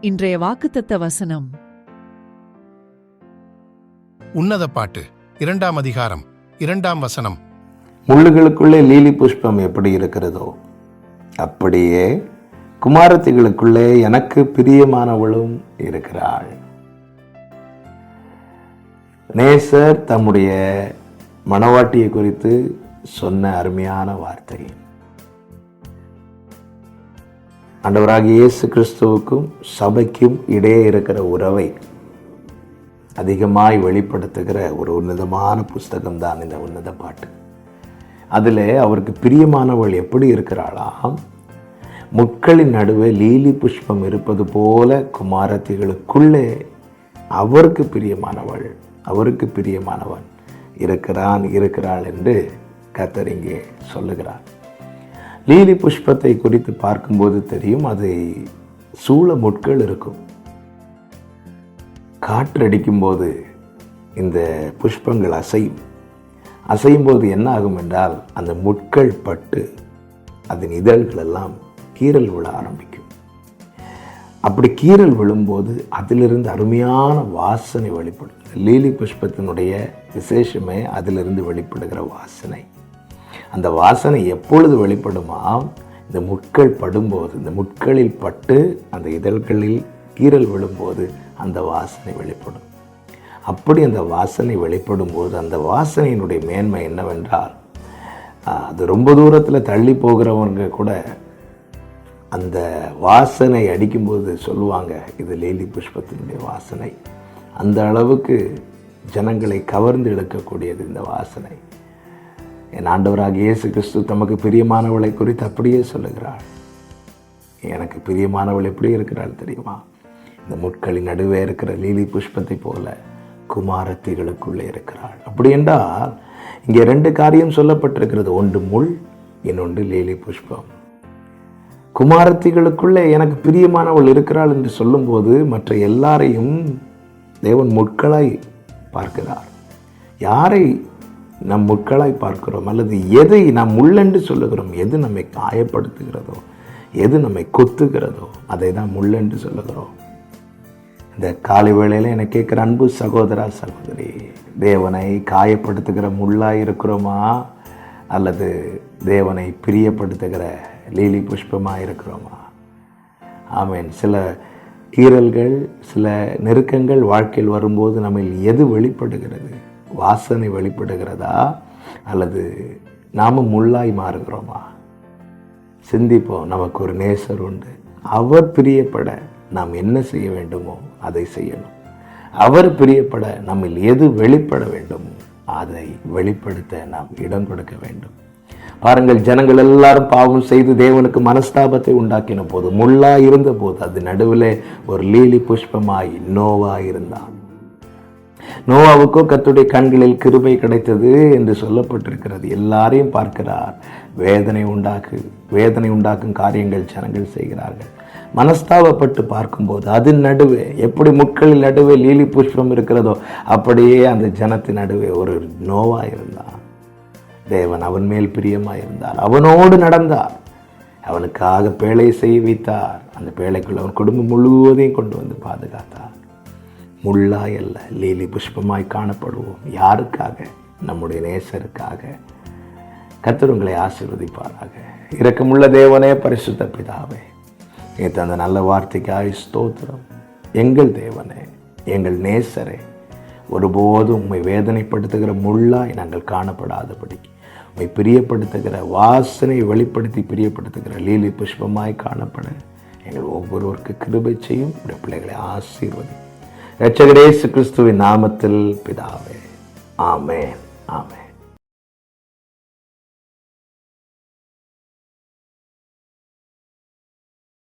இன்றைய வாக்குத்தத்த வசனம். உன்னத பாட்டு இரண்டாம் அதிகாரம் இரண்டாம் வசனம். முள்ளுகளுக்குள்ளே லீலி புஷ்பம் எப்படி இருக்கிறதோ அப்படியே குமாரத்திகளுக்குள்ளே எனக்கு பிரியமானவளும் இருக்கிறாள். நேசர் தம்முடைய மணவாட்டியை குறித்து சொன்ன அருமையான வார்த்தை. ஆண்டவராகிய இயேசு கிறிஸ்துவுக்கும் சபைக்கும் இடையே இருக்கிற உறவை அதிகமாய் வெளிப்படுத்துகிற ஒரு உன்னதமான புஸ்தகம் தான் இந்த உன்னத பாட்டு. அதில் அவருக்கு பிரியமானவள் எப்படி இருக்கிறாளாம்? முட்களின் நடுவே லீலி புஷ்பம் இருப்பது போல குமாரத்திகளுக்குள்ளே அவருக்கு பிரியமானவள் அவருக்கு பிரியமானவன் இருக்கிறான் இருக்கிறாள் என்று கத்தரிங்கே இங்கே சொல்லுகிறார். லீலி புஷ்பத்தை குறித்து பார்க்கும்போது தெரியும் அதை சூழ முட்கள் இருக்கும். காற்றடிக்கும் போது இந்த புஷ்பங்கள் அசையும். அசையும் போது என்ன ஆகும் என்றால் அந்த முட்கள் பட்டு அதன் இதழ்கள் எல்லாம் கீறல் விழ ஆரம்பிக்கும். அப்படி கீறல் விழும்போது அதிலிருந்து அருமையான வாசனை வெளிப்படும். லீலி புஷ்பத்தினுடைய விசேஷமே அதிலிருந்து வெளிப்படுகிற வாசனை. அந்த வாசனை எப்பொழுது வெளிப்படுமா? இந்த முட்கள் படும்போது இந்த முட்களில் பட்டு அந்த இதழ்களில் கீரல் விழும்போது அந்த வாசனை வெளிப்படும். அப்படி அந்த வாசனை வெளிப்படும் போது அந்த வாசனையினுடைய மேன்மை என்னவென்றால் அது ரொம்ப தூரத்தில் தள்ளி போகிறவங்க கூட அந்த வாசனை அடிக்கும்போது சொல்லுவாங்க இது லேலி புஷ்பத்தினுடைய வாசனை. அந்த அளவுக்கு ஜனங்களை கவர்ந்து இழுக்கக்கூடியது இந்த வாசனை. என் ஆண்டவராக இயேசு கிறிஸ்து தமக்கு பிரியமானவளை குறித்து அப்படியே சொல்லுகிறாள் எனக்கு பிரியமானவள் எப்படி இருக்கிறாள் தெரியுமா? இந்த முட்களின் நடுவே இருக்கிற லீலி புஷ்பத்தை போல குமாரத்திகளுக்குள்ளே இருக்கிறாள். அப்படி என்றால் இங்கே ரெண்டு காரியம் சொல்லப்பட்டிருக்கிறது. ஒன்று முள் இன்னொன்று லீலி புஷ்பம். குமாரத்திகளுக்குள்ளே எனக்கு பிரியமானவள் இருக்கிறாள் என்று சொல்லும்போது மற்ற எல்லாரையும் தேவன் முட்களாய் பார்க்கிறார். யாரை நம் முட்களாய் பார்க்கிறோம் அல்லது எதை நாம் முள்ளென்று சொல்லுகிறோம் எது நம்மை காயப்படுத்துகிறதோ எது நம்மை கொத்துகிறதோ அதை தான் முள்ளென்று சொல்லுகிறோம். இந்த காலை வேளையில் என்னை கேட்குற அன்பு சகோதரா சகோதரி தேவனை காயப்படுத்துகிற முள்ளாக இருக்கிறோமா? அல்லது தேவனை பிரியப்படுத்துகிற லீலி புஷ்பமாக இருக்கிறோமா? ஆமீன். சில கீறல்கள் சில நெருக்கங்கள் வாழ்க்கையில் வரும்போது நம்மில் எது வெளிப்படுகிறது? வாசனை வெளிப்படுகிறதா? அல்லது நாம முள்ளாய் மாறுகிறோமா? சிந்திப்போம். நமக்கு ஒரு நேசர் உண்டு. அவர் பிரியப்பட நாம் என்ன செய்ய வேண்டுமோ அதை செய்யணும். அவர் பிரியப்பட நம்மில் எது வெளிப்பட வேண்டுமோ அதை வெளிப்படுத்த நாம் இடம் கொடுக்க வேண்டும். பாருங்கள் ஜனங்கள் எல்லாரும் பாவம் செய்து தேவனுக்கு மனஸ்தாபத்தை உண்டாக்கின போது முள்ளா இருந்த போது அது நடுவிலே ஒரு லீலி புஷ்பமாய் நோவா இருந்தான். நோவாவுக்கோ கத்துடைய கண்களில் கிருபை கிடைத்தது என்று சொல்லப்பட்டிருக்கிறது. எல்லாரையும் பார்க்கிறார். வேதனை உண்டாக்கு வேதனை உண்டாக்கும் காரியங்கள் ஜனங்கள் செய்கிறார்கள். மனஸ்தாபப்பட்டு பார்க்கும்போது அதன் நடுவே எப்படி முட்களில் நடுவே லீலி புஷ்பம் இருக்கிறதோ அப்படியே அந்த ஜனத்தின் நடுவே ஒரு நோவா இருந்தான் தேவன் அவன் மேல் பிரியமாக இருந்தார். அவனோடு நடந்தார். அவனுக்காக பேழை செய்வித்தார். அந்த பேழைக்குள்ள அவன் குடும்பம் முழுவதையும் கொண்டு வந்து பாதுகாத்தார். முள்ளாய் அல்ல லீலி புஷ்பமாய் காணப்படுவோம். யாருக்காக? நம்முடைய நேசருக்காக. கத்தருங்களை உங்களை ஆசீர்வதிப்பாராக. இரக்கமுள்ள தேவனே பரிசுத்த பிதாவே. நேற்று அந்த நல்ல வார்த்தைக்காய் ஸ்தோத்திரம். எங்கள் தேவனே எங்கள் நேசரே ஒருபோதும் உண்மை வேதனைப்படுத்துகிற முள்ளாய் நாங்கள் காணப்படாதபடி. உண்மை பிரியப்படுத்துகிற வாசனை வெளிப்படுத்தி பிரியப்படுத்துகிற லீலி புஷ்பமாய் காணப்பட. எங்கள் ஒவ்வொருவருக்கு கிருபை செய்யும். பிள்ளைகளை ஆசீர்வதி இரட்சகரேசு கிறிஸ்துவின் நாமத்தில் பிதாவே. ஆமென். ஆமென்.